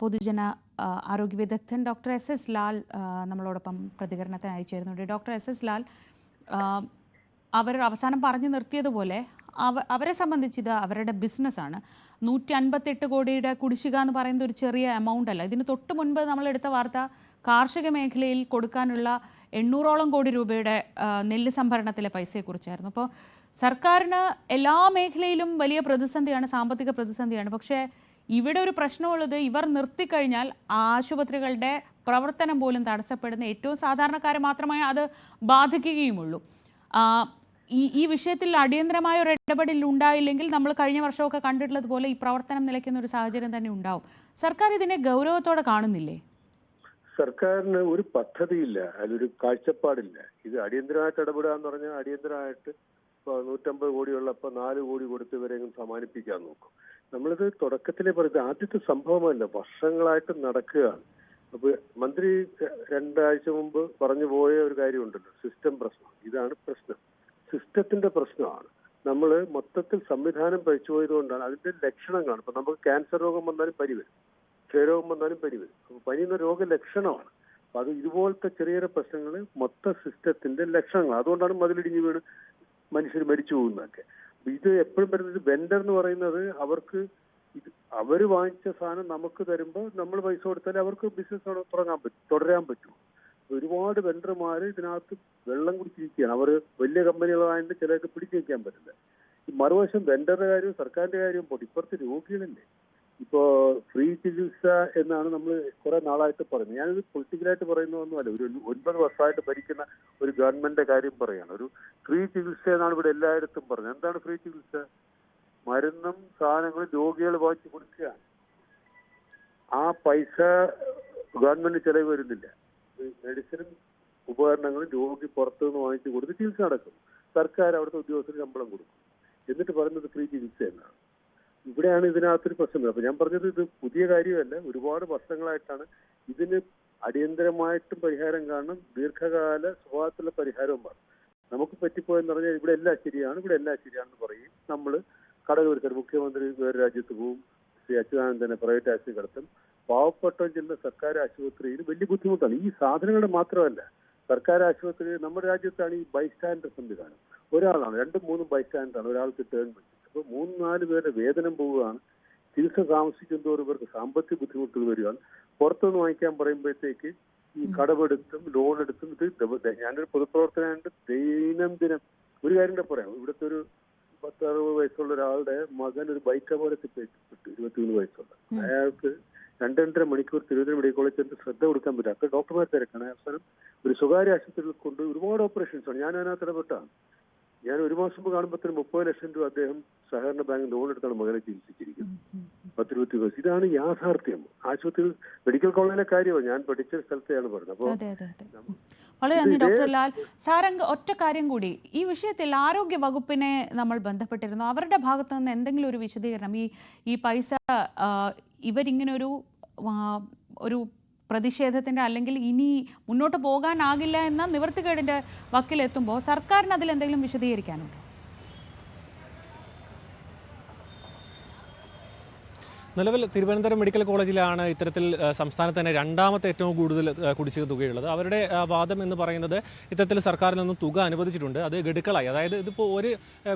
പൊതുജന ആരോഗ്യ വിദഗ്ധൻ ഡോക്ടർ എസ് എസ് ലാൽ നമ്മളോടൊപ്പം പ്രതികരണത്തിന് അയച്ചിരുന്നുണ്ട്. ഡോക്ടർ എസ് എസ് ലാൽ അവർ അവസാനം പറഞ്ഞു നിർത്തിയതുപോലെ അവ അവരെ സംബന്ധിച്ച് ഇത് അവരുടെ ബിസിനസ്സാണ് നൂറ്റി അൻപത്തെട്ട് കോടിയുടെ കുടിശ്ശിക എന്ന് പറയുന്ന ഒരു ചെറിയ എമൗണ്ട് അല്ല. ഇതിന് തൊട്ട് മുൻപ് നമ്മളെടുത്ത വാർത്ത കാർഷിക മേഖലയിൽ കൊടുക്കാനുള്ള എണ്ണൂറോളം കോടി രൂപയുടെ നെല്ല് സംഭരണത്തിലെ പൈസയെക്കുറിച്ചായിരുന്നു. അപ്പോൾ സർക്കാരിന് എല്ലാ മേഖലയിലും വലിയ പ്രതിസന്ധിയാണ് സാമ്പത്തിക പ്രതിസന്ധിയാണ്. പക്ഷേ ഇവിടെ ഒരു പ്രശ്നമുള്ളത് ഇവർ നിർത്തിക്കഴിഞ്ഞാൽ ആശുപത്രികളുടെ പ്രവർത്തനം പോലും തടസ്സപ്പെടുന്ന ഏറ്റവും സാധാരണക്കാരെ മാത്രമേ അത് ബാധിക്കുകയുമുള്ളൂ. ഈ ഈ വിഷയത്തിൽ അടിയന്തരമായ ഒരു ഇടപെടൽ ഉണ്ടായില്ലെങ്കിൽ നമ്മൾ കഴിഞ്ഞ വർഷമൊക്കെ കണ്ടിട്ടുള്ളതുപോലെ ഈ പ്രവർത്തനം നിലയ്ക്കുന്ന ഒരു സാഹചര്യം തന്നെ ഉണ്ടാവും. സർക്കാർ ഇതിനെ ഗൗരവത്തോടെ കാണുന്നില്ലേ? സർക്കാരിന് ഒരു പദ്ധതിയില്ല അതിലൊരു കാഴ്ചപ്പാടില്ല. ഇത് അടിയന്തരമായിട്ട് ഇടപെടുക എന്ന് പറഞ്ഞാൽ അടിയന്തരമായിട്ട് ഇപ്പൊ നൂറ്റമ്പത് കോടിയുള്ളപ്പോ നാല് കോടി കൊടുത്ത് ഇവരെങ്കിലും സമാനിപ്പിക്കാൻ നോക്കും. നമ്മളിത് തുടക്കത്തിലേ പറയുന്നത് ആദ്യത്തെ സംഭവമല്ല. വർഷങ്ങളായിട്ട് നടക്കുകയാണ്. അപ്പൊ മന്ത്രി രണ്ടാഴ്ച മുമ്പ് പറഞ്ഞു പോയ ഒരു കാര്യമുണ്ടല്ലോ. സിസ്റ്റം പ്രശ്നം. ഇതാണ് പ്രശ്നം. സിസ്റ്റത്തിന്റെ പ്രശ്നമാണ്. നമ്മൾ മൊത്തത്തിൽ സംവിധാനം പഴിച്ചുപോയതുകൊണ്ടാണ് അതിന്റെ ലക്ഷണങ്ങളാണ്. ഇപ്പൊ നമുക്ക് ക്യാൻസർ രോഗം വന്നാലും പനി വരും. ക്ഷയരോഗം വന്നാലും പനി വരും. അപ്പൊ പനി എന്ന രോഗലക്ഷണമാണ് അപ്പൊ അത് ഇതുപോലത്തെ ചെറിയ ചെറിയ പ്രശ്നങ്ങൾ മൊത്ത സിസ്റ്റത്തിന്റെ ലക്ഷണങ്ങൾ അതുകൊണ്ടാണ് മതിലിടിഞ്ഞ് വീണ് മനുഷ്യർ മരിച്ചു പോകുന്നതൊക്കെ. ഇത് എപ്പോഴും വരുന്നത് വെണ്ടർ എന്ന് പറയുന്നത് അവർക്ക് ഇത് അവർ വാങ്ങിച്ച സാധനം നമുക്ക് തരുമ്പോൾ നമ്മൾ പൈസ കൊടുത്താൽ അവർക്ക് ബിസിനസ് തുടങ്ങാൻ പറ്റും തുടരാൻ പറ്റും. ഒരുപാട് വെണ്ടർമാർ ഇതിനകത്ത് വെള്ളം കുടിച്ചിരിക്കുകയാണ്. അവർ വലിയ കമ്പനികളായതുകൊണ്ട് ചിലർക്ക് പിടിച്ചു വെക്കാൻ പറ്റില്ല. ഈ മറുവശം വെണ്ടറുടെ കാര്യവും സർക്കാരിന്റെ കാര്യവും പോട്ടെ ഇപ്പുറത്ത് രോഗികളല്ലേ? ഇപ്പോ ഫ്രീ ചികിത്സ എന്നാണ് നമ്മൾ കുറെ നാളായിട്ട് പറയുന്നത്. ഞാനിത് പൊളിറ്റിക്കലായിട്ട് പറയുന്നതൊന്നുമല്ല. ഒരു ഒൻപത് വർഷമായിട്ട് ഭരിക്കുന്ന ഒരു ഗവൺമെന്റിന്റെ കാര്യം പറയാണ്. ഒരു ഫ്രീ ചികിത്സ എന്നാണ് ഇവിടെ എല്ലായിടത്തും പറഞ്ഞത്. എന്താണ് ഫ്രീ ചികിത്സ? മരുന്നും സാധനങ്ങളും രോഗികൾ വാങ്ങിച്ചു കൊടുക്കുക. ആ പൈസ ഗവൺമെന്റ് ചെലവ് വരുന്നില്ല. മെഡിസിനും ഉപകരണങ്ങളും രോഗി പുറത്തുനിന്ന് വാങ്ങിച്ചു കൊടുത്ത് ചികിത്സ നടക്കും. സർക്കാർ അവിടുത്തെ ഉദ്യോഗസ്ഥന് ശമ്പളം കൊടുക്കും. എന്നിട്ട് പറയുന്നത് ഫ്രീ ചികിത്സ എന്നാണ്. ഇവിടെയാണ് ഇതിനകത്തൊരു പ്രശ്നം. അപ്പൊ ഞാൻ പറഞ്ഞത് ഇത് പുതിയ കാര്യമല്ല. ഒരുപാട് വർഷങ്ങളായിട്ടാണ് ഇതിന് അടിയന്തരമായിട്ടും പരിഹാരം കാണണം ദീർഘകാല സ്വഭാവത്തിലുള്ള പരിഹാരവും വേണം നമുക്ക് പറ്റിപ്പോയെന്ന് പറഞ്ഞാൽ ഇവിടെ എല്ലാം ശരിയാണ് ഇവിടെ എല്ലാം ശരിയാണെന്ന് പറയും. നമ്മൾ കടകവരുത്തർ മുഖ്യമന്ത്രി വേറെ രാജ്യത്ത് പോവും ശ്രീ അച്യുതാനന്ദനെ പ്രൈവറ്റ് ആശുപത്രി കിടത്തും. പാവപ്പെട്ടവൻ ചെന്ന സർക്കാർ ആശുപത്രിയിൽ വലിയ ബുദ്ധിമുട്ടാണ്. ഈ സാധനങ്ങളുടെ മാത്രമല്ല സർക്കാർ ആശുപത്രി നമ്മുടെ രാജ്യത്താണ് ഈ ബൈസ്റ്റാൻഡർ സംവിധാനം. ഒരാളാണ് രണ്ടും മൂന്നും ബൈസ്റ്റാൻഡറാണ് ഒരാൾക്ക് ടേൺ വെച്ചിട്ട് അപ്പൊ മൂന്ന് നാല് പേരുടെ വേതനം പോവുകയാണ്. ചികിത്സ താമസിക്കും തോറും ഇവർക്ക് സാമ്പത്തിക ബുദ്ധിമുട്ടുകൾ വരികയാണ് പുറത്തുനിന്ന് വാങ്ങിക്കാൻ പറയുമ്പോഴത്തേക്ക് ഈ കടമെടുത്തും ലോൺ എടുത്തും ഇത് ഞാനൊരു പൊതുപ്രവർത്തനമായിട്ട് ദൈനംദിനം ഒരു കാര്യം കൂടെ പറയാം. ഇവിടുത്തെ ഒരു പത്ത് അറുപത് വയസ്സുള്ള ഒരാളുടെ മകൻ ഒരു ബൈക്ക് അപകടത്തിൽ പെട്ടു ഇരുപത്തിമൂന്ന് വയസ്സുള്ള. അയാൾക്ക് രണ്ട് രണ്ടര മണിക്കൂർ തിരുവനന്തപുരം മെഡിക്കൽ കോളേജ് ചെന്ന് ശ്രദ്ധ കൊടുക്കാൻ പറ്റില്ല. അപ്പൊ ഡോക്ടർമാർ തിരക്കാണ്. അവസാനം ഒരു സ്വകാര്യ ആശുപത്രിയിൽ കൊണ്ട് ഒരുപാട് ഓപ്പറേഷൻസ് ആണ്. ഞാൻ അതിനകത്ത് ഇടപെട്ടാണ് ഞാൻ ഒരു മാസം മുമ്പ് കാണുമ്പോഴത്തേനും മുപ്പത് ലക്ഷം രൂപ അദ്ദേഹം സഹകരണ ബാങ്ക് ലോൺ എടുത്താണ് മകനെ ചികിത്സിച്ചിരിക്കുന്നത്. പത്തിരുപത്തി ദിവസം ഇതാണ് യാഥാർത്ഥ്യം. ആശുപത്രിയിൽ മെഡിക്കൽ കോളേജിലെ കാര്യമാണ്. ഞാൻ പഠിച്ച സ്ഥലത്തെയാണ് പറഞ്ഞത്. അപ്പോൾ അതെ വളരെ നന്ദി ഡോക്ടർ ലാൽ. സാരംഗ് ഒറ്റ കാര്യം കൂടി. ഈ വിഷയത്തിൽ ആരോഗ്യ വകുപ്പിനെ നമ്മൾ ബന്ധപ്പെട്ടിരുന്നു. അവരുടെ ഭാഗത്ത് നിന്ന് എന്തെങ്കിലും ഒരു വിശദീകരണം? ഈ ഈ പൈസ ഇവരിങ്ങനെ ഒരു ഒരു പ്രതിഷേധത്തിന്റെ അല്ലെങ്കിൽ ഇനി മുന്നോട്ട് പോകാനാകില്ല എന്ന നിവർത്തികേടിന്റെ വക്കിലെത്തുമ്പോൾ സർക്കാരിന് അതിൽ എന്തെങ്കിലും വിശദീകരിക്കാനുണ്ടോ? നിലവിൽ തിരുവനന്തപുരം മെഡിക്കൽ കോളേജിലാണ് ഇത്തരത്തിൽ സംസ്ഥാനത്ത് തന്നെ രണ്ടാമത്തെ ഏറ്റവും കൂടുതൽ കുടിശ്ശിക തുകയുള്ളത്. അവരുടെ വാദം എന്ന് പറയുന്നത് ഇത്തരത്തിൽ സർക്കാരിൽ നിന്നും തുക അനുവദിച്ചിട്ടുണ്ട്. അത് ഗഡുക്കളായി. അതായത് ഇതിപ്പോൾ ഒരു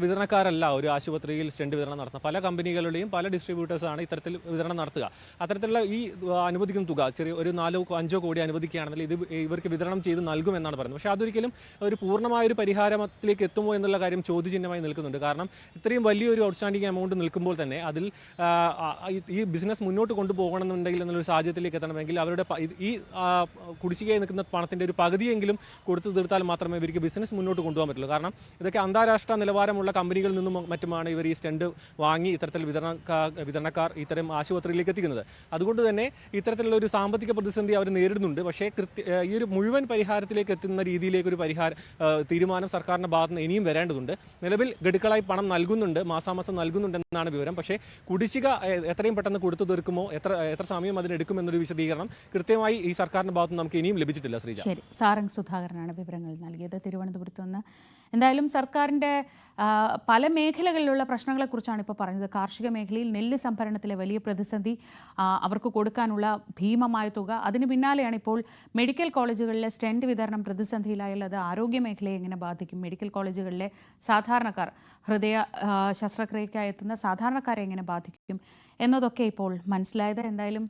വിതരണക്കാരല്ല ഒരു ആശുപത്രിയിൽ സ്റ്റെൻഡ് വിതരണം നടത്തുന്നത് പല കമ്പനികളുടെയും പല ഡിസ്ട്രിബ്യൂട്ടേഴ്സാണ് ഇത്തരത്തിൽ വിതരണം നടത്തുക. അത്തരത്തിലുള്ള ഈ അനുവദിക്കുന്ന തുക ചെറിയ ഒരു നാലോ അഞ്ചോ കോടി അനുവദിക്കുകയാണെങ്കിൽ ഇത് ഇവർക്ക് വിതരണം ചെയ്ത് നൽകുമെന്നാണ് പറയുന്നത്. പക്ഷേ അതൊരിക്കലും ഒരു പൂർണമായ ഒരു പരിഹാരത്തിലേക്ക് എത്തുമോ എന്നുള്ള കാര്യം ചോദ്യചിഹ്നമായി നിൽക്കുന്നുണ്ട്. കാരണം ഇത്രയും വലിയൊരു ഔട്ട്സ്റ്റാൻഡിംഗ് എമൗണ്ട് നിൽക്കുമ്പോൾ തന്നെ അതിൽ ഈ- ബിസിനസ് മുന്നോട്ട് കൊണ്ടുപോകണമെന്നുണ്ടെങ്കിൽ എന്നുള്ളൊരു സാഹചര്യത്തിലേക്ക് എത്തണമെങ്കിൽ അവരുടെ ഈ കുടിശ്ശികയിൽ നിൽക്കുന്ന പണത്തിന്റെ ഒരു പകുതിയെങ്കിലും കൊടുത്തു തീർത്താൽ മാത്രമേ ഇവർക്ക് ബിസിനസ് മുന്നോട്ട് കൊണ്ടുപോകാൻ പറ്റുള്ളൂ. കാരണം ഇതൊക്കെ അന്താരാഷ്ട്ര നിലവാരമുള്ള കമ്പനികളിൽ നിന്നും മറ്റുമാണ് ഇവർ ഈ സ്റ്റെൻഡ് വാങ്ങി ഇത്തരത്തിൽ വിതരണ വിതരണക്കാർ ഇത്തരം ആശുപത്രിയിലേക്ക് എത്തിക്കുന്നത്. അതുകൊണ്ട് തന്നെ ഇത്തരത്തിലുള്ള ഒരു സാമ്പത്തിക പ്രതിസന്ധി അവർ നേരിടുന്നുണ്ട്. പക്ഷേ കൃത്യ ഈ ഒരു മുഴുവൻ പരിഹാരത്തിലേക്ക് എത്തുന്ന രീതിയിലേക്ക് ഒരു പരിഹാര തീരുമാനം സർക്കാരിന്റെ ഭാഗത്ത് നിന്ന് ഇനിയും വരേണ്ടതുണ്ട്. നിലവിൽ ഗഡുക്കളായി പണം നൽകുന്നുണ്ട്. മാസാമാസം നൽകുന്നുണ്ടെന്നാണ് വിവരം. പക്ഷേ കുടിശ്ശിക ഏഹ് പെട്ടെന്ന് കൊടുത്തു തീർക്കുമോ? എത്ര എത്ര സമയം അതിനെടുക്കും എന്നൊരു വിശദീകരണം കൃത്യമായി ഈ സർക്കാരിന്റെ ഭാഗത്ത് നിന്ന് നമുക്ക് ഇനിയും ലഭിച്ചിട്ടില്ല ശ്രീജ. ശരി. സുധാകരനാണ് വിവരങ്ങൾ നൽകിയത്. തിരുവനന്തപുരത്ത് നിന്ന് എന്തായാലും സർക്കാരിന്റെ പല മേഖലകളിലുള്ള പ്രശ്നങ്ങളെക്കുറിച്ചാണ് ഇപ്പോൾ പറഞ്ഞത്. കാർഷിക മേഖലയിൽ നെല്ല് സംഭരണത്തിലെ വലിയ പ്രതിസന്ധി അവർക്ക് കൊടുക്കാനുള്ള ഭീമമായ തുക. അതിന് പിന്നാലെയാണ് ഇപ്പോൾ മെഡിക്കൽ കോളേജുകളിലെ സ്റ്റെന്റ് വിതരണം പ്രതിസന്ധിയിലായാൽ അത് ആരോഗ്യ മേഖലയെ എങ്ങനെ ബാധിക്കും? മെഡിക്കൽ കോളേജുകളിലെ സാധാരണക്കാർ ഹൃദയ ശസ്ത്രക്രിയക്കായി എത്തുന്ന സാധാരണക്കാരെ എങ്ങനെ ബാധിക്കും? എന്നതൊക്കെ ഇപ്പോൾ മനസ്സിലായത്. എന്തായാലും